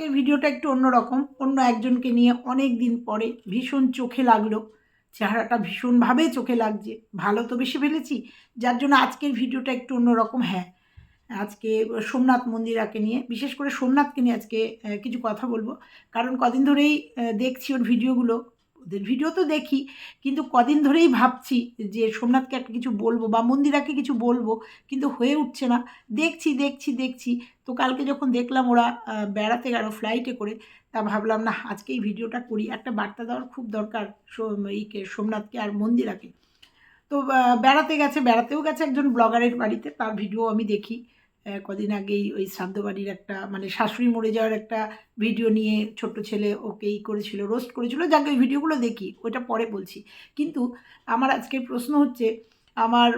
এই ভিডিওটা একটু অন্যরকম। অন্য একজনকে নিয়ে অনেক দিন পরে ভীষণ চোখে লাগল। চেহারাটা ভীষণভাবে চোখে লাগছে। ভালো তো বেশি ফেলেছি, যার জন্য আজকের ভিডিওটা একটু অন্যরকম হ্যাঁ। আজকে সোমনাথ মন্দিরাকে নিয়ে, বিশেষ করে সোমনাথকে নিয়ে আজকে কিছু কথা বলব। কারণ কদিন ধরেই দেখছি ওর ভিডিওগুলো। ওদের ভিডিও তো দেখি, কিন্তু কদিন ধরেই ভাবছি যে সোমনাথকে একটা কিছু বলব বা মন্দিরাকে কিছু বলব, কিন্তু হয়ে উঠছে না। দেখছি দেখছি দেখছি। তো কালকে যখন দেখলাম ওরা বেড়াতে গেল ফ্লাইটে করে, তা ভাবলাম না আজকে এই ভিডিওটা করি। একটা বার্তা দেওয়ার খুব দরকার এইকে সোমনাথকে আর মন্দিরাকে। তো বেড়াতে গেছে, বেড়াতেও গেছে একজন ব্লগারের বাড়িতে, তার ভিডিও আমি দেখি। কদিন আগেই ওই শ্রাদ্ধ বাড়ির একটা মানে শাশুড়ি মরে যাওয়ার একটা ভিডিও নিয়ে ছোট্ট ছেলে ওকেই করেছিল রোস্ট করেছিল, যাকে ওই ভিডিওগুলো দেখি ওটা পরে বলছি। কিন্তু আমার আজকের প্রশ্ন হচ্ছে, আমার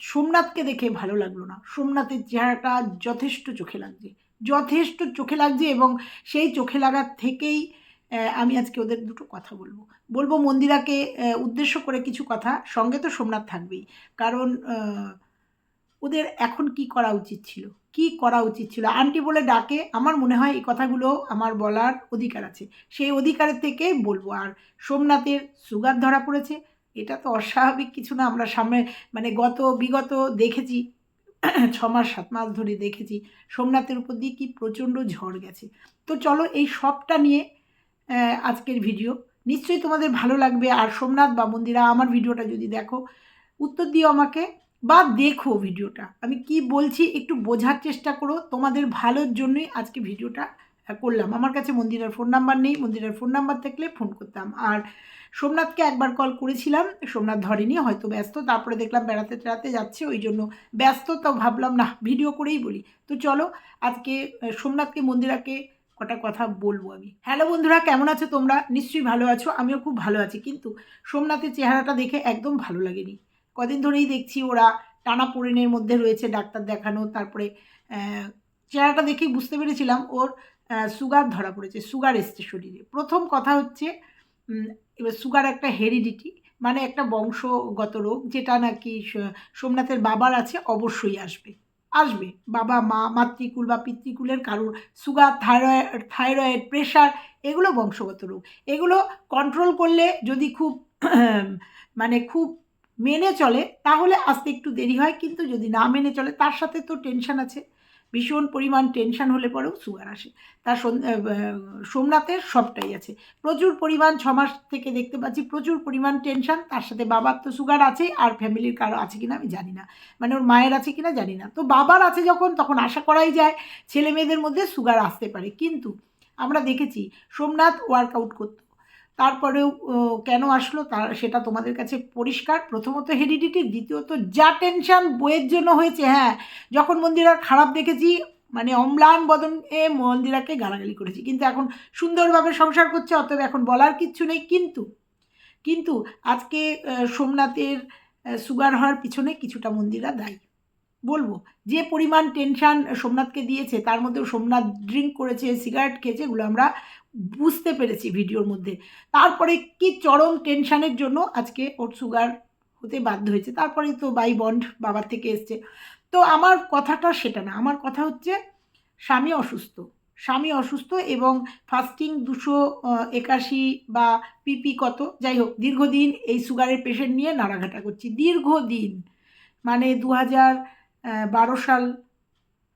সোমনাথকে দেখে ভালো লাগল না। সোমনাথের চেহারাটা যথেষ্ট চোখে লাগছে, যথেষ্ট চোখে লাগছে এবং সেই চোখে লাগার থেকেই আমি আজকে ওদের দুটো কথা বলব। বলব মন্দিরাকে উদ্দেশ্য করে কিছু কথা, সঙ্গে তো সোমনাথ থাকবেই। কারণ ওদের এখন কি করা উচিত ছিল? কি করা উচিত ছিল? আন্টি বলে ডাকে, আমার মনে হয় এই কথাগুলো আমার বলার অধিকার আছে। সেই অধিকারের থেকে বলব। আর সোমনাথের সুগার ধরা পড়েছে, এটা তো অস্বাভাবিক কিছু না। আমরা সামনে মানে গত বিগত দেখেছি, ছ মাস, সাত মাস ধরে দেখেছি, সোমনাথের উপর দিয়ে কি প্রচণ্ড ঝড় গেছে। তো চলো এই সবটা নিয়ে আজকের ভিডিও। নিশ্চয়ই তোমাদের ভালো লাগবে। আর সোমনাথ বা মন্দিরা আমার ভিডিওটা যদি দেখো, উত্তর দিও আমাকে। বা দেখো ভিডিওটা। আমি কি বলছি একটু বোঝার চেষ্টা করো। তোমাদের ভালোর জন্যই আজকে ভিডিওটা করলাম। আমার কাছে মন্দিরের ফোন নাম্বার নেই। মন্দিরের ফোন নাম্বার থাকলে ফোন করতাম। আর সোমনাথকে একবার কল করেছিলাম। সোমনাথ ধরেনি, হয়তো ব্যস্ত। তারপরে দেখলাম বেড়াতে টেড়াতে যাচ্ছে, ওই জন্য ব্যস্ত। তো ভাবলাম না ভিডিও করেই বলি। তো চলো, আজকে সোমনাথকে, মন্দিরাকে কটা কথা বলব আমি। হ্যালো বন্ধুরা, কেমন আছো তোমরা? নিশ্চয়ই ভালো আছো। আমিও খুব ভালো আছি। কিন্তু সোমনাথের চেহারাটা দেখে একদম ভালো লাগেনি। কদিন ধরেই দেখছি ওরা টানা পোড়েনের মধ্যে রয়েছে ডাক্তার দেখানো, তারপরে চেহারাটা দেখেই বুঝতে পেরেছিলাম ওর সুগার ধরা পড়েছে, সুগার এসছে শরীরে। প্রথম কথা হচ্ছে এবার সুগার একটা হেরিডিটি মানে একটা বংশগত রোগ, যেটা নাকি সোমনাথের বাবার আছে, অবশ্যই আসবে। আসবে। বাবা, মা, মাতৃকুল বা পিতৃকুলের কারোর সুগার থাইরয়েড থাইরয়েড, প্রেশার, এগুলো বংশগত রোগ। এগুলো কন্ট্রোল করলে যদি খুব মানে খুব মেনে চলে, তাহলে আসতে একটু দেরি হয়। কিন্তু যদি না মেনে চলে, তার সাথে তো টেনশন আছে। ভীষণ পরিমাণ টেনশন হলে পরেও সুগার আসে। তার সোমনাথের সবটাই আছে। প্রচুর পরিমাণ ছ মাস থেকে দেখতে পাচ্ছি, প্রচুর পরিমাণ টেনশন তার সাথে বাবার তো সুগার আছে, আর ফ্যামিলির কারও আছে কিনা আমি জানি না। মানে ওর মায়ের আছে কিনা জানি না। তো বাবার আছে যখন, তখন আশা করাই যায়, ছেলে মেয়েদের মধ্যে সুগার আসতে পারে। কিন্তু আমরা দেখেছি, সোমনাথ ওয়ার্কআউট করতো। তারপরেও কেন আসলো? তার সেটা তোমাদের কাছে পরিষ্কার। প্রথমত হেরিডিটি, দ্বিতীয়ত যা টেনশন বইয়ের জন্য হয়েছে হ্যাঁ। যখন মন্দিরার খারাপ দেখেছি মানে অম্লান বদন এ মন্দিরাকে গালাগালি করেছি। কিন্তু এখন সুন্দরভাবে সংসার করছে, অতএব এখন বলার কিচ্ছু নেই। কিন্তু কিন্তু আজকে সোমনাথের সুগার হওয়ার পিছনে কিছুটা মন্দিরা দায়ী। বলব, যে পরিমাণ টেনশান সোমনাথকে দিয়েছে, তার মধ্যেও সোমনাথ ড্রিঙ্ক করেছে সিগারেট খেয়েছে, এগুলো আমরা বুঝতে পেরেছি ভিডিওর মধ্যে। তারপরে কি চরম টেনশানের জন্য আজকে ওর সুগার হতে বাধ্য হয়েছে। তারপরে তো বাই বন্ড বাবার থেকে এসছে। তো আমার কথাটা সেটা না, আমার কথা হচ্ছে স্বামী অসুস্থ। স্বামী অসুস্থ এবং ফাস্টিং দুশো একাশি বা পিপি কত, যাই হোক, দীর্ঘদিন এই সুগারের পেশেন্ট নিয়ে নাড়াঘাটা করছি। দীর্ঘদিন মানে দু হাজার বারো সাল,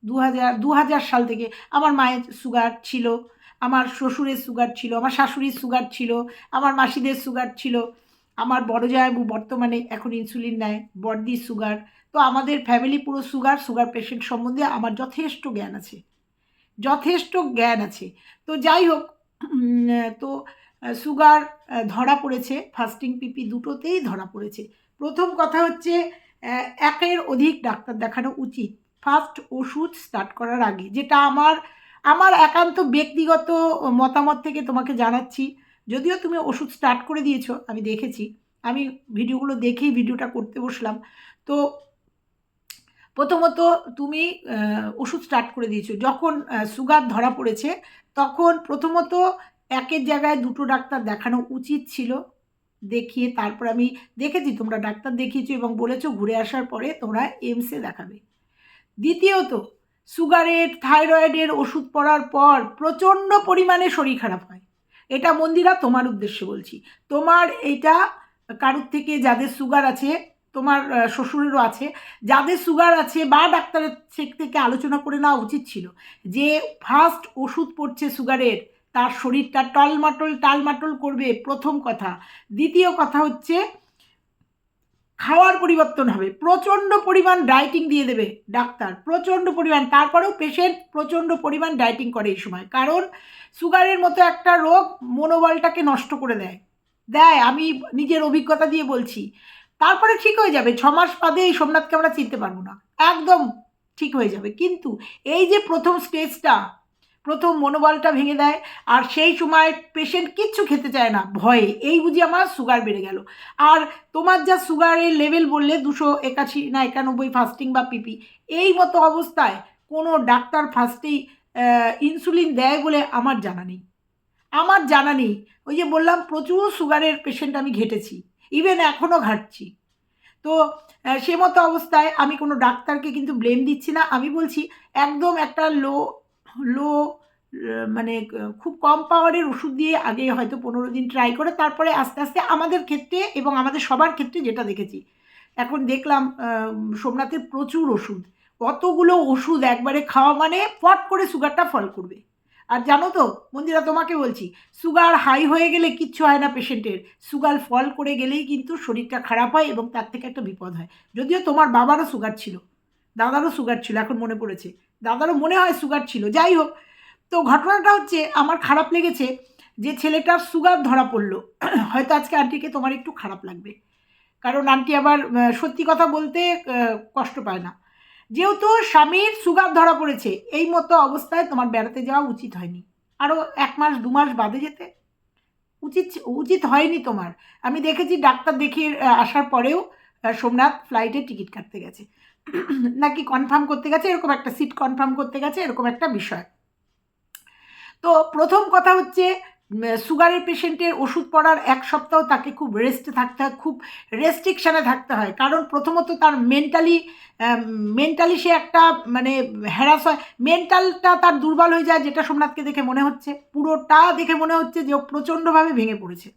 দু হাজার দু হাজার সাল থেকে আমার মায়ের সুগার ছিল, আমার শ্বশুরের সুগার ছিল, আমার শাশুড়ির সুগার ছিল, আমার মাসিদের সুগার ছিল। আমার বড় জায়বু বর্তমানে এখন ইনসুলিন নেয় বড়দির সুগার তো আমাদের ফ্যামিলি পুরো সুগার সুগার পেশেন্ট সম্বন্ধে আমার যথেষ্ট জ্ঞান আছে। যথেষ্ট জ্ঞান আছে। তো যাই হোক তো সুগার ধরা পড়েছে। ফাস্টিং পিপি দুটোতেই ধরা পড়েছে। প্রথম কথা হচ্ছে একের অধিক ডাক্তার দেখানো উচিত। ফার্স্ট ওষুধ স্টার্ট করার আগে, যেটা আমার আমার একান্ত ব্যক্তিগত মতামত থেকে তোমাকে জানাচ্ছি। যদিও তুমি ওষুধ স্টার্ট করে দিয়েছ, আমি দেখেছি। আমি ভিডিওগুলো দেখেই ভিডিওটা করতে বসলাম। তো প্রথমত তুমি ওষুধ স্টার্ট করে দিয়েছ। যখন সুগার ধরা পড়েছে, তখন প্রথমত একের জায়গায় দুটো ডাক্তার দেখানো উচিত ছিল। দেখিয়ে তারপর আমি দেখেছি, তোমরা ডাক্তার দেখিয়েছো এবং বলেছ ঘুরে আসার পরে তোমরা এমসে দেখাবে। দ্বিতীয়ত, সুগারের, থাইরয়েডের ওষুধ পড়ার পর প্রচণ্ড পরিমাণে শরীর খারাপ হয়। এটা মন্দিরা তোমার উদ্দেশ্যে বলছি। তোমার এটা কারুর থেকে যাদের সুগার আছে, তোমার শ্বশুরেরও আছে, যাদের সুগার আছে বা ডাক্তারের থেকে আলোচনা করে নেওয়া উচিত ছিল যে ফার্স্ট ওষুধ পড়ছে সুগারের তার শরীরটা টলমাটল টালমাটল করবে, প্রথম কথা। দ্বিতীয় কথা হচ্ছে, খাওয়ার পরিবর্তন হবে। প্রচণ্ড পরিমাণ ডায়েটিং দিয়ে দেবে ডাক্তার, প্রচণ্ড পরিমাণ। তারপরেও পেশেন্ট প্রচণ্ড পরিমাণ ডায়েটিং করে এই সময়। কারণ, সুগারের মতো একটা রোগ মনোবলটাকে নষ্ট করে দেয়। দেয়, আমি নিজের অভিজ্ঞতা দিয়ে বলছি। তারপরে ঠিক হয়ে যাবে ছমাস মাস বাদে এই সোমনাথকে আমরা চিনতে পারব না। একদম ঠিক হয়ে যাবে। কিন্তু এই যে প্রথম স্টেজটা প্রথম মনোবলটা ভেঙে দেয় আর সেই সময় পেশেন্ট কিচ্ছু খেতে চায় না, ভয়ে। এই বুঝি আমার সুগার বেড়ে গেল। আর তোমার যা সুগারের লেভেল বললে দুশো একাশি না একানব্বই ফাস্টিং বা পিপি এই মতো অবস্থায় কোনো ডাক্তার ফার্স্টেই ইনসুলিন দেয় বলে আমার জানা নেই। আমার জানা নেই। ওই যে বললাম, প্রচুর সুগারের পেশেন্ট আমি ঘেটেছি। ইভেন এখনও ঘাটছি। তো সে মতো অবস্থায় আমি কোনো ডাক্তারকে কিন্তু ব্লেম দিচ্ছি না। আমি বলছি, একদম একটা লো লো মানে খুব কম পাওয়ারের ওষুধ দিয়ে আগে হয়তো পনেরো দিন ট্রাই করে, তারপরে আস্তে আস্তে আমাদের ক্ষেত্রে এবং আমাদের সবার ক্ষেত্রে যেটা দেখেছি। এখন দেখলাম সোমনাথের প্রচুর ওষুধ। অতগুলো ওষুধ একবারে খাওয়া মানে ফট করে সুগারটা ফল করবে। আর জানো তো, মন্দিরা, তোমাকে বলছি সুগার হাই হয়ে গেলে কিচ্ছু হয় না পেশেন্টের। সুগার ফল করে গেলেই কিন্তু শরীরটা খারাপ হয় এবং তার থেকে একটা বিপদ হয়। যদিও তোমার বাবারও সুগার ছিল। দাদারও সুগার ছিল, এখন মনে পড়েছে। দাদারও মনে হয় সুগার ছিল। যাই হোক, তো ঘটনাটা হচ্ছে, আমার খারাপ লেগেছে যে ছেলেটার সুগার ধরা পড়ল। হয়তো আজকে আন্টিকে তোমার একটু খারাপ লাগবে। কারণ আন্টি আবার সত্যি কথা বলতে কষ্ট পায় না। যেহেতু স্বামীর সুগার ধরা পড়েছে, এই মতো অবস্থায় তোমার বেড়াতে যাওয়া উচিত হয়নি। আরও এক মাস, দু মাস বাদে যেতে। উচিত উচিত হয়নি তোমার। আমি দেখেছি, ডাক্তার দেখিয়ে আসার পরেও সোমনাথ ফ্লাইটে টিকিট কাটতে গেছে। নাকি কনফার্ম করতে গেছে? এরকম একটা সিট কনফার্ম করতে গেছে, এরকম একটা বিষয়। তো প্রথম কথা হচ্ছে সুগারের পেশেন্টের ওষুধ পড়ার এক সপ্তাহ তাকে খুব রেস্টে থাকতে হয়, খুব রেস্ট্রিকশানে থাকতে হয়। কারণ প্রথমত তার মেন্টালি মেন্টালি সে একটা মানে হ্যারাস হয়। মেন্টালটা তার দুর্বল হয়ে যায়, যেটা সোমনাথকে দেখে মনে হচ্ছে। পুরোটা দেখে মনে হচ্ছে যে ও প্রচণ্ডভাবে ভেঙে পড়েছে।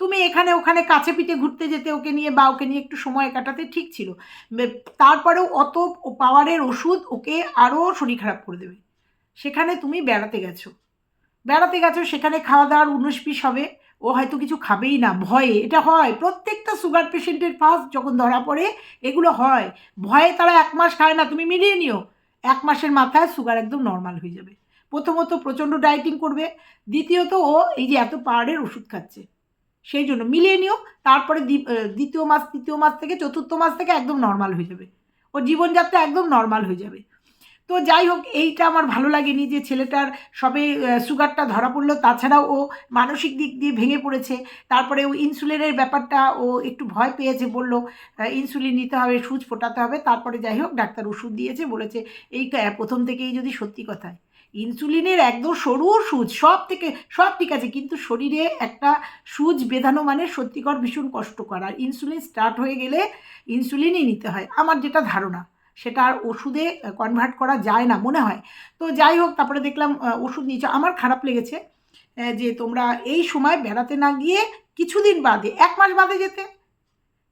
তুমি এখানে ওখানে কাছে পিঠে ঘুরতে যেতে, ওকে নিয়ে বা ওকে নিয়ে একটু সময় কাটাতে ঠিক ছিল। তারপরেও অত পাওয়ারের ওষুধ ওকে আরও শরীর খারাপ করে দেবে। সেখানে তুমি বেড়াতে গেছো। বেড়াতে গেছো, সেখানে খাওয়া দাওয়ার উনিশ পিস হবে। ও হয়তো কিছু খাবেই না, ভয়ে। এটা হয়, প্রত্যেকটা সুগার পেশেন্টের ফার্স্ট যখন ধরা পড়ে, এগুলো হয়। ভয়ে তারা এক মাস খায় না, তুমি মিলিয়ে নিও। এক মাসের মাথায় সুগার একদম নর্মাল হয়ে যাবে। প্রথমত প্রচণ্ড ডায়েটিং করবে। দ্বিতীয়ত ও এই যে এত পাওয়ারের ওষুধ খাচ্ছে। সেই জন্য মিলিয়ে নিও, তারপরে দ্বি- দ্বিতীয় মাস, তৃতীয় মাস থেকে, চতুর্থ মাস থেকে একদম নর্মাল হয়ে যাবে। ওর জীবনযাত্রা একদম নর্মাল হয়ে যাবে। তো যাই হোক, এইটা আমার ভালো লাগেনি যে ছেলেটার সবে সুগারটা ধরা পড়ল। তাছাড়াও ও মানসিক দিক দিয়ে ভেঙে পড়েছে। তারপরে ও ইনসুলিনের ব্যাপারটা ও একটু ভয় পেয়েছে, বলল ইনসুলিন নিতে হবে, সুচ ফোটাতে হবে। তারপরে যাই হোক, ডাক্তার ওষুধ দিয়েছে, বলেছে এই কা- প্রথম থেকেই যদি সত্যি কথায়। ইনসুলিনের একদম সরু সুচ, সব থেকে, সব ঠিক আছে, কিন্তু শরীরে একটা সুচ বেঁধানো মানে সত্যিকর ভীষণ কষ্টকর। আর ইনসুলিন স্টার্ট হয়ে গেলে ইনসুলিনই নিতে হয়। আমার যেটা ধারণা, সেটা আর ওষুধে কনভার্ট করা যায় না, মনে হয়। তো যাই হোক, তারপরে দেখলাম ওষুধ নিয়েছে। আমার খারাপ লেগেছে যে তোমরা এই সময় বেড়াতে না গিয়ে কিছুদিন বাদে, এক মাস বাদে যেতে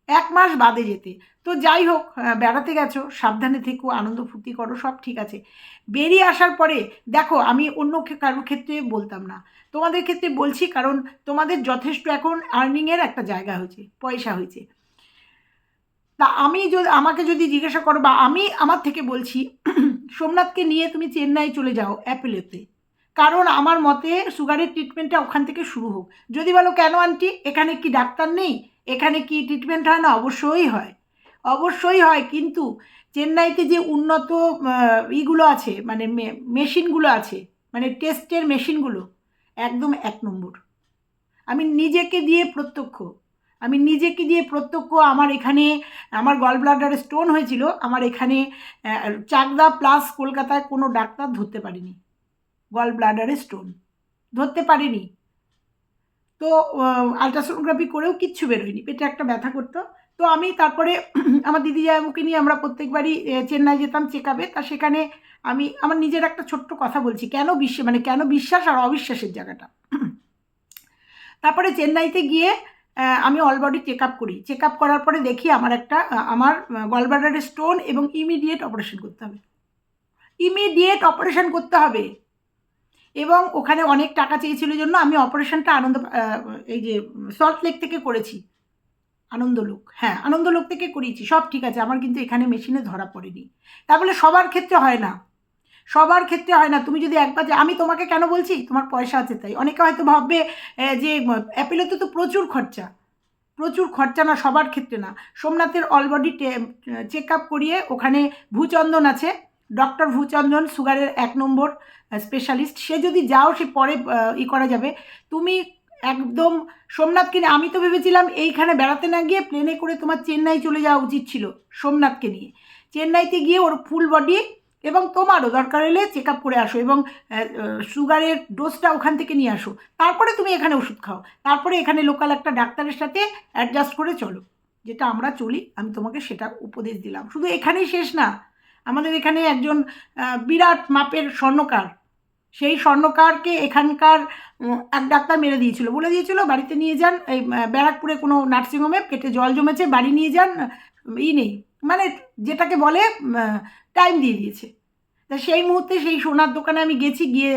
এক মাস বাদে যেতে। তো যাই হোক বেড়াতে গেছো, সাবধানে থেকো, আনন্দ ফুর্তি করো, সব ঠিক আছে। বেরিয়ে আসার পরে, দেখো, আমি অন্য কারোর ক্ষেত্রে বলতাম না। তোমাদের ক্ষেত্রে বলছি, কারণ তোমাদের যথেষ্ট এখন আর্নিংয়ের একটা জায়গা হয়েছে, পয়সা হয়েছে। তা আমি যদি, আমাকে যদি জিজ্ঞাসা করো, বা আমি আমার থেকে বলছি, সোমনাথকে নিয়ে তুমি চেন্নাই চলে যাও অ্যাপেলেতে কারণ আমার মতে সুগারের ট্রিটমেন্টটা ওখান থেকে শুরু হোক। যদি বলো, কেন আন্টি এখানে কি ডাক্তার নেই? এখানে কি ট্রিটমেন্ট হয় না? অবশ্যই হয়। অবশ্যই হয়, কিন্তু চেন্নাইতে যে উন্নত ইগুলো আছে মানে মেশিনগুলো আছে মানে টেস্টের মেশিনগুলো, একদম এক নম্বর। আমি নিজেকে দিয়ে প্রত্যক্ষ। আমি নিজেকে দিয়ে প্রত্যক্ষ আমার এখানে, আমার গল ব্লাডার স্টোন হয়েছিল, আমার এখানে চাকদা প্লাস কলকাতায় কোনো ডাক্তার ধরতে পারিনি। গল ব্লাডারে স্টোন ধরতে পারিনি। তো আলট্রাসোনোগ্রাফি করেও কিচ্ছু বেরোয়নি, পেটে একটা ব্যথা করতো। তো আমি তারপরে আমার দিদি জামাইকে নিয়ে আমরা প্রত্যেকবারই চেন্নাই যেতাম চেক আপে তা সেখানে আমি, আমার নিজের একটা ছোট্ট কথা বলছি, কেন বিশ্বে মানে কেন বিশ্বাস আর অবিশ্বাসের জায়গাটা? তারপরে চেন্নাইতে গিয়ে আমি অল বডি চেক আপ করি। চেক আপ করার পরে দেখি আমার একটা আমার গলব্লাডারের স্টোন এবং ইমিডিয়েট অপারেশন করতে হবে। ইমিডিয়েট অপারেশন করতে হবে। এবং ওখানে অনেক টাকা চেয়েছিল জন্য আমি অপারেশনটা আনন্দ এই যে সল্ট লেক থেকে করেছি। আনন্দলোক হ্যাঁ আনন্দলোক থেকে করিয়েছি, সব ঠিক আছে, আমার কিন্তু এখানে মেশিনে ধরা পড়েনি। তা বলে সবার ক্ষেত্রে হয় না। সবার ক্ষেত্রে হয় না, তুমি যদি একবার যে, আমি তোমাকে কেন বলছি? তোমার পয়সা আছে তাই। অনেকে হয়তো ভাববে যে অ্যাপেলোতে তো প্রচুর খরচা। প্রচুর খরচা না, সবার ক্ষেত্রে না। সোমনাথের অলবডি চেক আপ করিয়ে ওখানে ভূচন্দন আছে। ডক্টর ভূচন্দন সুগারের এক নম্বর। স্পেশালিস্ট সে যদি যাও, সে পরে ই করা যাবে। তুমি একদম, সোমনাথকে নিয়ে, আমি তো ভেবেছিলাম এইখানে বেড়াতে না গিয়ে প্লেনে করে তোমার চেন্নাই চলে যাওয়া উচিত ছিল, সোমনাথকে নিয়ে। চেন্নাইতে গিয়ে ওর ফুল বডি এবং তোমারও দরকার হলে চেক আপ করে আসো এবং সুগারের ডোজটা ওখান থেকে নিয়ে আসো। তারপরে তুমি এখানে ওষুধ খাও। তারপরে এখানে লোকাল একটা ডাক্তারের সাথে অ্যাডজাস্ট করে চলো। যেটা আমরা চলি, আমি তোমাকে সেটা উপদেশ দিলাম। শুধু এখানেই শেষ না, আমাদের এখানে একজন বিরাট মাপের স্বর্ণকার। সেই স্বর্ণকারকে এখানকার এক ডাক্তার মেরে দিয়েছিল। বলে দিয়েছিল, বাড়িতে নিয়ে যান, এই ব্যারাকপুরে কোনো নার্সিংহোমে পেটে জল জমেছে, বাড়ি নিয়ে যান, ই নেই। মানে যেটাকে বলে টাইম দিয়ে দিয়েছে। তা সেই মুহূর্তে সেই সোনার দোকানে আমি গেছি, গিয়ে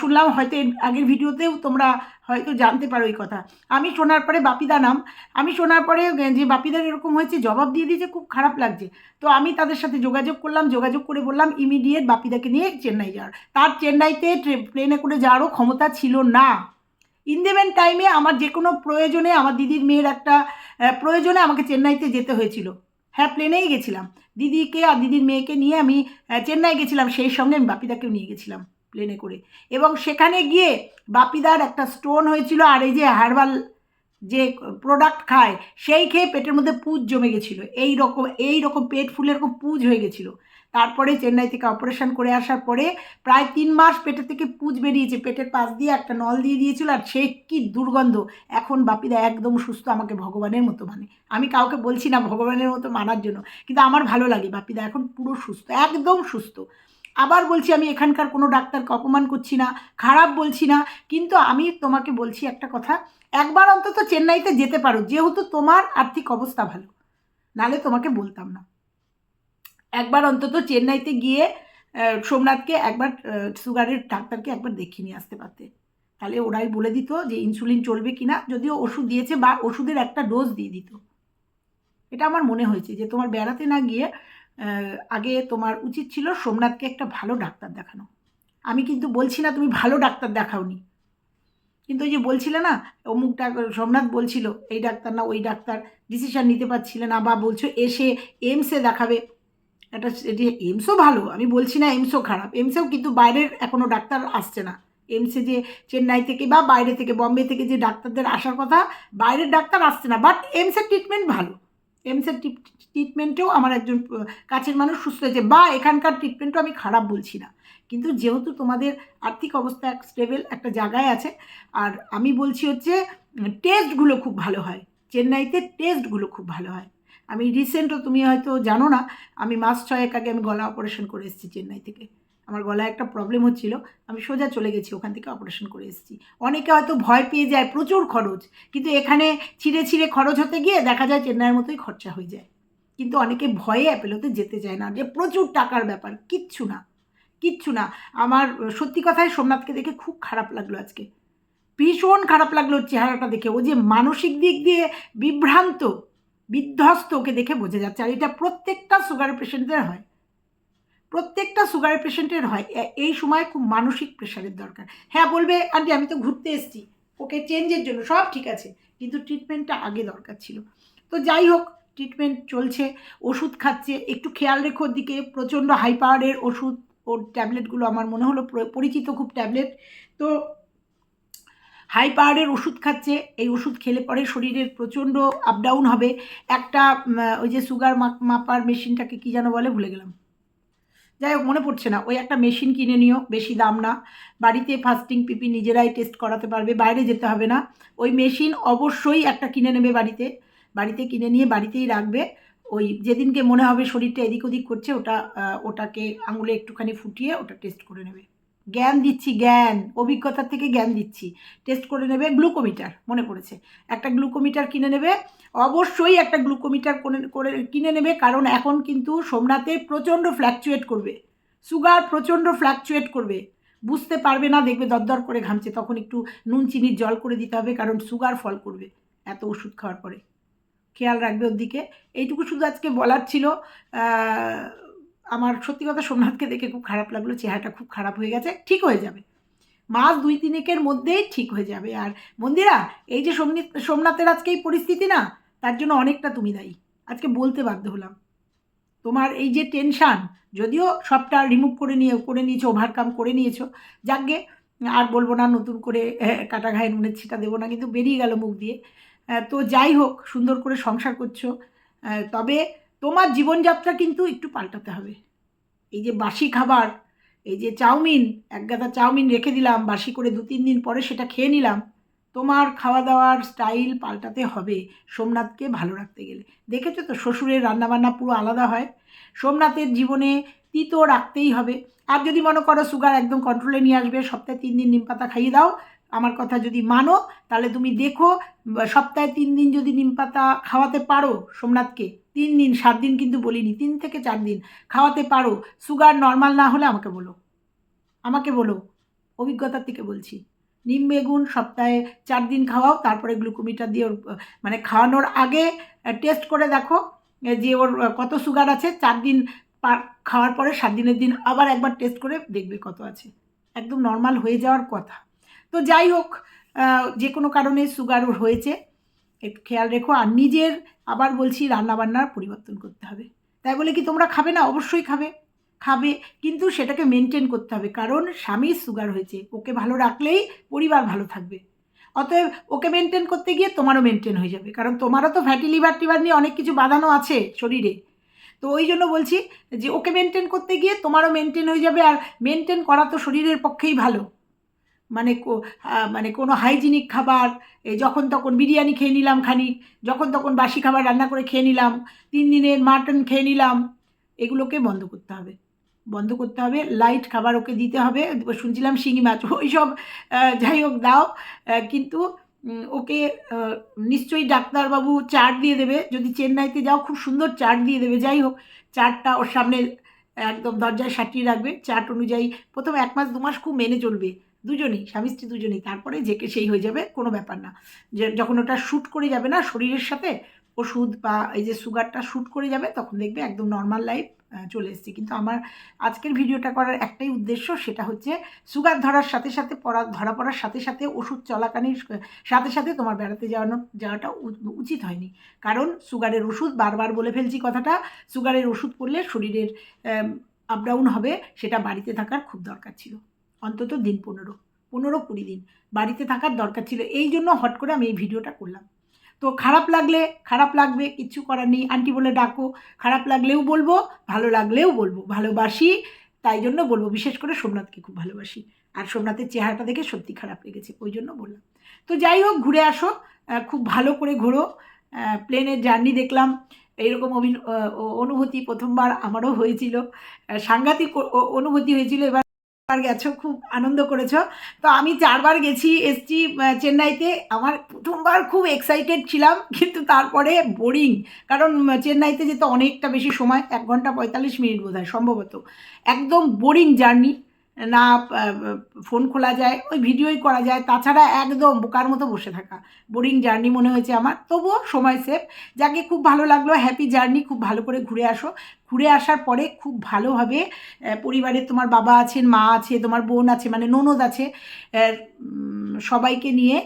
শুনলাম হয়তো এর আগের ভিডিওতেও তোমরা হয়তো জানতে পারো এই কথা। আমি শোনার পরে বাপিদা নাম, আমি শোনার পরে যে বাপিদার এরকম হয়েছে, জবাব দিয়ে দিয়েছে, খুব খারাপ লাগছে। তো আমি তাদের সাথে যোগাযোগ করলাম, যোগাযোগ করে বললাম ইমিডিয়েট বাপিদাকে নিয়ে চেন্নাই যাওয়ার। তার চেন্নাইতে প্লেনে করে যাওয়ারও ক্ষমতা ছিল না। ইন দেবেন টাইমে আমার যে কোনো প্রয়োজনে আমার দিদির মেয়ের একটা প্রয়োজনে আমাকে চেন্নাইতে যেতে হয়েছিল। হ্যাঁ প্লেনেই গেছিলাম। দিদিকে আর দিদির মেয়েকে নিয়ে আমি চেন্নাই গেছিলাম, সেই সঙ্গে আমি বাপিদাকেও নিয়ে গেছিলাম প্লেনে করে। এবং সেখানে গিয়ে বাপিদার একটা স্টোন হয়েছিল আর এই যে হার্বাল যে প্রোডাক্ট খায়, সেই খেয়ে পেটের মধ্যে পুজ জমে গেছিল। এই রকম এই রকম পেট ফুলের খুব পুজ হয়ে গেছিল। তারপরে চেন্নাই থেকে অপারেশন করে আসার পরে প্রায় তিন মাস পেটের থেকে পুজ বেরিয়েছে। পেটের পাশ দিয়ে একটা নল দিয়ে দিয়েছিল আর সে কী দুর্গন্ধ। এখন বাপিদা একদম সুস্থ, আমাকে ভগবানের মতো মানে। আমি কাউকে বলছি না ভগবানের মতো মানার জন্য, কিন্তু আমার ভালো লাগে বাপিদা, এখন পুরো সুস্থ, একদম সুস্থ। আবার বলছি আমি এখানকার কোনো ডাক্তারকে অপমান করছি না, খারাপ বলছি না, কিন্তু আমি তোমাকে বলছি একটা কথা, একবার অন্তত চেন্নাইতে যেতে পারো, যেহেতু তোমার আর্থিক অবস্থা ভালো। নালে তোমাকে বলতাম না। একবার অন্তত চেন্নাইতে গিয়ে সোমনাথকে একবার সুগারের ডাক্তারকে একবার দেখিয়ে নিয়ে আসতে পারতে। তাহলে ওরাই বলে দিত যে ইনসুলিন চলবে কি না যদিও ওষুধ দিয়েছে বা ওষুধের একটা ডোজ দিয়ে দিত। এটা আমার মনে হয়েছে যে তোমার বেড়াতে না গিয়ে আগে তোমার উচিত ছিল সোমনাথকে একটা ভালো ডাক্তার দেখানো। আমি কিন্তু বলছি না তুমি ভালো ডাক্তার দেখাওনি। কিন্তু ওই যে বলছিলে না, অমুক ডাক্তার সোমনাথ বলছিল, এই ডাক্তার না, ওই ডাক্তার ডিসিশন নিতে পারছিলে না বা বলছো এসে এমসে দেখাবে। একটা এটি এমসও ভালো, আমি বলছি না এমসও খারাপ, এমসেও কিন্তু বাইরের এখনও ডাক্তার আসছে না। এমসে যে চেন্নাই থেকে বা বাইরে থেকে বম্বে থেকে যে ডাক্তারদের আসার কথা, বাইরের ডাক্তার আসছে না বাট এমসের ট্রিটমেন্ট ভালো। এমসের ট্রিটমেন্টেও আমার একজন কাছের মানুষ সুস্থ হয়েছে, বা এখানকার ট্রিটমেন্টও আমি খারাপ বলছি না। কিন্তু যেহেতু তোমাদের আর্থিক অবস্থা এক স্টেবল একটা জায়গায় আছে, আর আমি বলছি হচ্ছে টেস্টগুলো খুব ভালো হয়। চেন্নাইতে টেস্টগুলো খুব ভালো হয়। আমি রিসেন্টও তুমি হয়তো জানো না, আমি মাস ছয়েক আগে আমি গলা অপারেশন করে এসেছি চেন্নাই থেকে। আমার গলায় একটা প্রবলেম হচ্ছিল, আমি সোজা চলে গেছি, ওখান থেকে অপারেশন করে এসেছি। অনেকে হয়তো ভয় পেয়ে যায়, প্রচুর খরচ, কিন্তু এখানে ছিঁড়ে ছিঁড়ে খরচ হতে গিয়ে দেখা যায় চেন্নাইয়ের মতোই খরচা হয়ে যায়। কিন্তু অনেকে ভয়ে অ্যাপেলোতে যেতে চায় না, যে প্রচুর টাকার ব্যাপার, কিচ্ছু না কিচ্ছু না। আমার, সত্যি কথায় সোমনাথকে দেখে খুব খারাপ লাগল আজকে। ভীষণ খারাপ লাগল চেহারাটা দেখে। ও যে মানসিক দিক দিয়ে বিভ্রান্ত বিধ্বস্ত ওকে দেখে বোঝা যাচ্ছে। আর এটা প্রত্যেকটা সুগার পেশেন্টদের হয়। প্রত্যেকটা সুগারের পেশেন্টের হয়। এই সময় খুব মানসিক প্রেশারের দরকার। হ্যাঁ বলবে, আন্টি, আমি তো ঘুরতে এসেছি। ওকে চেঞ্জের জন্য সব ঠিক আছে। কিন্তু ট্রিটমেন্টটা আগে দরকার ছিল। তো যাই হোক ট্রিটমেন্ট চলছে, ওষুধ খাচ্ছে। একটু খেয়াল রেখো দিকে প্রচণ্ড হাই পাওয়ারের ওষুধ, ওর ট্যাবলেটগুলো আমার মনে হলো পরিচিত খুব ট্যাবলেট তো হাই পাওয়ারের ওষুধ খাচ্ছে, এই ওষুধ খেলে পরে শরীরের প্রচণ্ড আপ ডাউন হবে। একটা ওই যে সুগার মাপার মেশিনটাকে কী যেন বলে, ভুলে গেলাম। যাই হোক, মনে পড়ছে না। ওই একটা মেশিন কিনে নিও, বেশি দাম না। বাড়িতে ফাস্টিং পিপি নিজেরাই টেস্ট করাতে পারবে, বাইরে যেতে হবে না। ওই মেশিন অবশ্যই একটা কিনে নেবে বাড়িতে। বাড়িতে কিনে নিয়ে বাড়িতেই রাখবে। ওই যেদিনকে মনে হবে শরীরটা এদিক ওদিক করছে, ওটা ওটাকে আঙুলে একটুখানি ফুটিয়ে ওটা টেস্ট করে নেবে। জ্ঞান দিচ্ছি, জ্ঞান, অভিজ্ঞতার থেকে জ্ঞান দিচ্ছি। টেস্ট করে নেবে গ্লুকোমিটার মনে পড়েছে। একটা গ্লুকোমিটার কিনে নেবে, অবশ্যই একটা গ্লুকোমিটার করে কিনে নেবে, কারণ এখন কিন্তু সোমনাথে প্রচণ্ড ফ্ল্যাকচুয়েট করবে। সুগার প্রচণ্ড ফ্ল্যাকচুয়েট করবে। বুঝতে পারবে না, দেখবে দরদর করে ঘামছে, তখন একটু নুন, চিনির জল করে দিতে হবে, কারণ সুগার ফল করবে এত ওষুধ খাওয়ার পরে। খেয়াল রাখবে ওর দিকে। এইটুকু শুধু আজকে বলার ছিল আমার সত্যি কথা সোমনাথকে দেখে খুব খারাপ লাগল, চেহারাটা খুব খারাপ হয়ে গেছে, ঠিক হয়ে যাবে। মাস দুই তিনেকের মধ্যেই ঠিক হয়ে যাবে। আর মন্দিরা এই যে সোমনি, সোমনাথের আজকে এই পরিস্থিতি না, তার জন্য অনেকটা তুমি দায়ী। আজকে বলতে বাধ্য হলাম। তোমার এই যে টেনশান, যদিও সবটা রিমুভ করে নিয়ে, করে নিয়েছো ওভারকাম করে নিয়েছো, যাকগে, আর বলব না নতুন করে কাটা ঘায়ে নুনের ছিটা দেবো না, কিন্তু বেরিয়ে গেল মুখ দিয়ে। তো যাই হোক, সুন্দর করে সংসার করছ। তবে তোমার জীবনযাত্রা কিন্তু একটু পাল্টাতে হবে। এই যে বাসি খাবার, এই যে চাউমিন, এক গাদা চাউমিন রেখে দিলাম, বাসি করে দু, তিন দিন পরে সেটা খেয়ে নিলাম, তোমার খাওয়া দাওয়ার স্টাইল পাল্টাতে হবে সোমনাথকে ভালো রাখতে গেলে। দেখেছ তো, শ্বশুরের রান্নাবান্না পুরো আলাদা হয়। সোমনাথের জীবনে তিতো রাখতেই হবে। আর যদি মনে করো সুগার একদম কন্ট্রোলে নিয়ে আসবে, সপ্তাহে তিন দিন নিম পাতা খাইয়ে দাও আমার কথা যদি মানো, তাহলে তুমি দেখো সপ্তাহে তিন দিন যদি নিম পাতা খাওয়াতে পারো সোমনাথকে, তিন দিন, সাত দিন কিন্তু বলিনি, তিন থেকে চার দিন খাওয়াতে পারো, সুগার নর্মাল না হলে আমাকে বলো। আমাকে বলো, অভিজ্ঞতার থেকে বলছি। নিম বেগুন সপ্তাহে চার দিন খাওয়াও, তারপরে গ্লুকোমিটার দিয়ে ওর মানে খাওয়ানোর আগে টেস্ট করে দেখো যে ওর কত সুগার আছে, চার দিন খাওয়ার পরে সাত দিনের দিন আবার একবার টেস্ট করে দেখবে কত আছে। একদম নর্মাল হয়ে যাওয়ার কথা। তো যাই হোক যে কোনো কারণে সুগার ওর হয়েছে। একটু খেয়াল রেখো, আর নিজের আবার বলছি রান্নাবান্নার পরিবর্তন করতে হবে। তাই বলে কি তোমরা খাবে না? অবশ্যই খাবে। খাবে, কিন্তু সেটাকে মেনটেন করতে হবে, কারণ স্বামীর সুগার হয়েছে। ওকে ভালো রাখলেই পরিবার ভালো থাকবে। অতএব ওকে মেনটেন করতে গিয়ে তোমারও মেনটেন হয়ে যাবে। কারণ তোমারও তো ফ্যাটি লিভার টিভার নিয়ে অনেক কিছু বাঁধানো আছে শরীরে। তো ওই জন্য বলছি যে, ওকে মেনটেন করতে গিয়ে তোমারও মেনটেন হয়ে যাবে, আর মেনটেন করা তো শরীরের পক্ষেই ভালো। মানে মানে কোনো হাইজিনিক খাবার যখন তখন বিরিয়ানি খেয়ে নিলাম খানিক, যখন তখন বাসি খাবার রান্না করে খেয়ে নিলাম, তিন দিনের মাটন খেয়ে নিলাম, এগুলোকে বন্ধ করতে হবে। বন্ধ করতে হবে লাইট খাবার ওকে দিতে হবে, শুনছিলাম শিঙি মাছ ওই সব যাই হোক দাও কিন্তু ওকে নিশ্চয়ই ডাক্তারবাবু চার্ট দিয়ে দেবে, যদি চেন্নাইতে যাও খুব সুন্দর চার্ট দিয়ে দেবে, যাই হোক চার্টটা ওর সামনে একদম দরজায় সাটিয়ে রাখবে, চার্ট অনুযায়ী প্রথম এক মাস দু মাস খুব মেনে চলবে। দুজনেই, স্বামী স্ত্রী দুজনেই। তারপরে যে কে সেই হয়ে যাবে, কোনো ব্যাপার না। যে যখন ওটা শ্যুট করে যাবে না শরীরের সাথে, ওষুধ বা এই যে সুগারটা শ্যুট করে যাবে, তখন দেখবে একদম নর্মাল লাইফ চলে এসেছে। কিন্তু আমার আজকের ভিডিওটা করার একটাই উদ্দেশ্য সেটা হচ্ছে সুগার ধরার সাথে সাথে পড়া, ধরা পড়ার সাথে সাথে ওষুধ চলাকালীন সাথে সাথে তোমার বেড়াতে যাওয়ানো, যাওয়াটা উচিত হয়নি। কারণ সুগারের ওষুধ, বারবার বলে ফেলছি কথাটা, সুগারের ওষুধ করলে শরীরের আপ ডাউন হবে, সেটা বাড়িতে থাকার খুব দরকার ছিল। অন্তত দিন পনেরো পনেরো কুড়ি দিন বাড়িতে থাকার দরকার ছিল। এই জন্য হট করে আমি এই ভিডিওটা করলাম। তো খারাপ লাগলে খারাপ লাগবে কিচ্ছু করার নেই। আন্টি বলে ডাকো, খারাপ লাগলেও বলব, ভালো লাগলেও বলব। ভালোবাসি, তাই জন্য বলব। বিশেষ করে সোমনাথকে খুব ভালোবাসি। আর সোমনাথের চেহারাটা দেখে সত্যি খারাপ লেগেছে, ওই জন্য বললাম। তো যাই হোক, ঘুরে আসো খুব ভালো করে ঘোরো। প্লেনের জার্নি দেখলাম। এইরকম অভিন- অনুভূতি প্রথমবার আমারও হয়েছিল। সাংঘাতিক অনুভূতি হয়েছিল এবার। বার গেছো, খুব আনন্দ করেছ। তো আমি চারবার গেছি, এসছি চেন্নাইতে। আমার প্রথমবার খুব এক্সাইটেড ছিলাম, কিন্তু তারপরে বোরিং কারণ চেন্নাইতে যেতে অনেকটা বেশি সময়, এক ঘণ্টা পঁয়তাল্লিশ মিনিট বোধ হয় সম্ভবত। একদম বোরিং জার্নি না ফোন খোলা যায়, ওই ভিডিওই করা যায়। তাছাড়া একদম বোকার মতো বসে থাকা। বোরিং জার্নি মনে হয়েছে আমার। তবুও সময় সেফ যাকে খুব ভালো লাগল, হ্যাপি জার্নি, খুব ভালো করে ঘুরে আসো। ঘুরে আসার পরে খুব ভালোভাবে পরিবারে তোমার বাবা আছেন, মা আছে, তোমার বোন আছে মানে ননদ আছে সবাইকে নিয়ে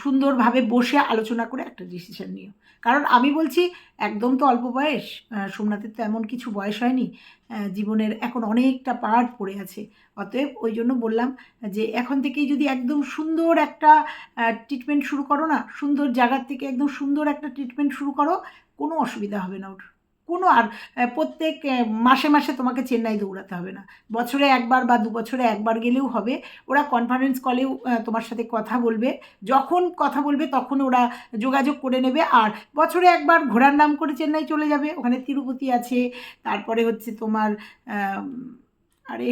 সুন্দরভাবে বসে আলোচনা করে একটা ডিসিশন নিও। কারণ আমি বলছি, একদম তো অল্প বয়স সোমনাথের তো এমন কিছু বয়স হয়নি জীবনের এখন অনেকটা পার্ট পড়ে আছে। অতএব ওই জন্য বললাম যে, এখন থেকেই যদি একদম সুন্দর একটা ট্রিটমেন্ট শুরু করো না, সুন্দর জায়গার থেকে একদম সুন্দর একটা ট্রিটমেন্ট শুরু করো, কোনো অসুবিধা হবে না ওর। কোনো আর প্রত্যেক মাসে মাসে তোমাকে চেন্নাই দৌড়াতে হবে না। বছরে একবার বা দু বছরে একবার গেলেও হবে। ওরা কনফারেন্স কলেও তোমার সাথে কথা বলবে। যখন কথা বলবে তখন ওরা যোগাযোগ করে নেবে। আর বছরে একবার ঘোরার নাম করে চেন্নাই চলে যাবে। ওখানে তিরুপতি আছে। তারপরে হচ্ছে তোমার আরে,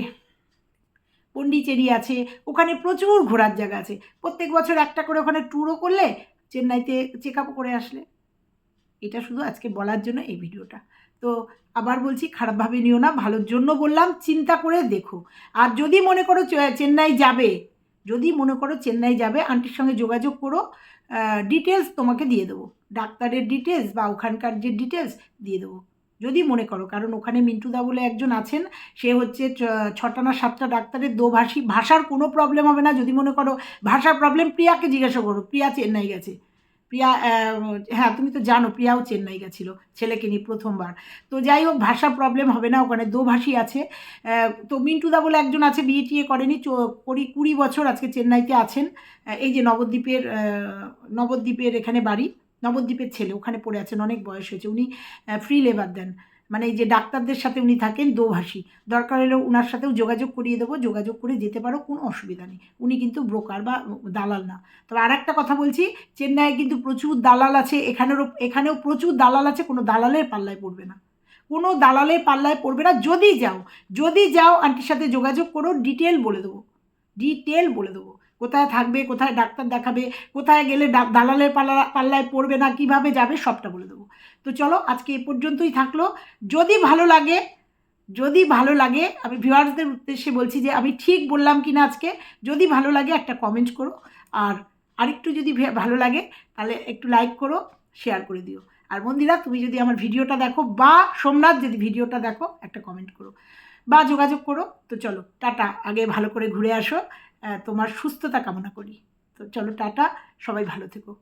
পন্ডিচেরি আছে। ওখানে প্রচুর ঘোরার জায়গা আছে। প্রত্যেক বছর একটা করে ওখানে ট্যুরও করলে চেন্নাইতে চেক আপও করে আসলে। এটা শুধু আজকে বলার জন্য এই ভিডিওটা। তো আবার বলছি খারাপভাবে নিও না, ভালোর জন্য বললাম, চিন্তা করে দেখো। আর যদি মনে করো চেন্নাই যাবে, যদি মনে করো চেন্নাই যাবে আন্টির সঙ্গে যোগাযোগ করো ডিটেলস তোমাকে দিয়ে দেবো। ডাক্তারের ডিটেলস বা ওখানকার যে ডিটেলস দিয়ে দেবো। যদি মনে করো, কারণ ওখানে মিন্টুদা বলে একজন আছেন, সে হচ্ছে ছটা না সাতটা ডাক্তারের দোভাষী ভাষার কোনো প্রবলেম হবে না। যদি মনে করো ভাষার প্রবলেম প্রিয়াকে জিজ্ঞাসা করো, প্রিয়া, চেন্নাই গেছে? প্রিয়া হ্যাঁ তুমি তো জানো প্রিয়াও চেন্নাই গেছিল, ছেলেকে নিয়ে প্রথমবার। তো যাই হোক, ভাষা প্রবলেম হবে না, ওখানে দোভাষী আছে। তো মিন্টু দা বলে একজন আছে, বিয়ে টিয়ে করেনি কুড়ি কুড়ি বছর আজকে চেন্নাইতে আছেন। এই যে নবদ্বীপের নবদ্বীপের এখানে বাড়ি, নবদ্বীপের ছেলে, ওখানে পড়ে আছেন, অনেক বয়স হয়েছে। উনি ফ্রি লেবার দেন। মানে এই যে ডাক্তারদের সাথে উনি থাকেন, দোভাষী। দরকার হলে ওনার সাথেও যোগাযোগ করিয়ে দেবো, যোগাযোগ করে যেতে পারো, কোনো অসুবিধা নেই। উনি কিন্তু ব্রোকার বা দালাল না। তবে আর একটা কথা বলছি, চেন্নাইয়ে কিন্তু প্রচুর দালাল আছে, এখানেরও, এখানেও প্রচুর দালাল আছে, কোনো দালালের পাল্লায় পড়বে না। কোনো দালালের পাল্লায় পড়বে না, যদি যাও যদি যাও, আন্টির সাথে যোগাযোগ করো, ডিটেল বলে দেবো। ডিটেল বলে দেবো। কোথায় থাকবে, কোথায় ডাক্তার দেখাবে, কোথায় গেলে দালালের পাল্লা পাল্লায় পড়বে না, কীভাবে যাবে, সবটা বলে দেবো। তো চলো, আজকে এ পর্যন্তই থাকল। যদি ভালো লাগে, যদি ভালো লাগে, আমি ভিউয়ার্সদের উদ্দেশ্যে বলছি যে আমি ঠিক বললাম কি না আজকে, যদি ভালো লাগে একটা কমেন্ট করো। আর আরেকটু যদি ভালো লাগে, তাহলে একটু লাইক করো শেয়ার করে দিও। আর মন্দিরা তুমি যদি আমার ভিডিওটা দেখো, বা সোমনাথ যদি ভিডিওটা দেখো, একটা কমেন্ট করো। বা যোগাযোগ করো। তো চলো, টাটা। আগে ভালো করে ঘুরে আসো। তোমার সুস্থতা কামনা করি। তো চলো টাটা সবাই ভালো থেকো।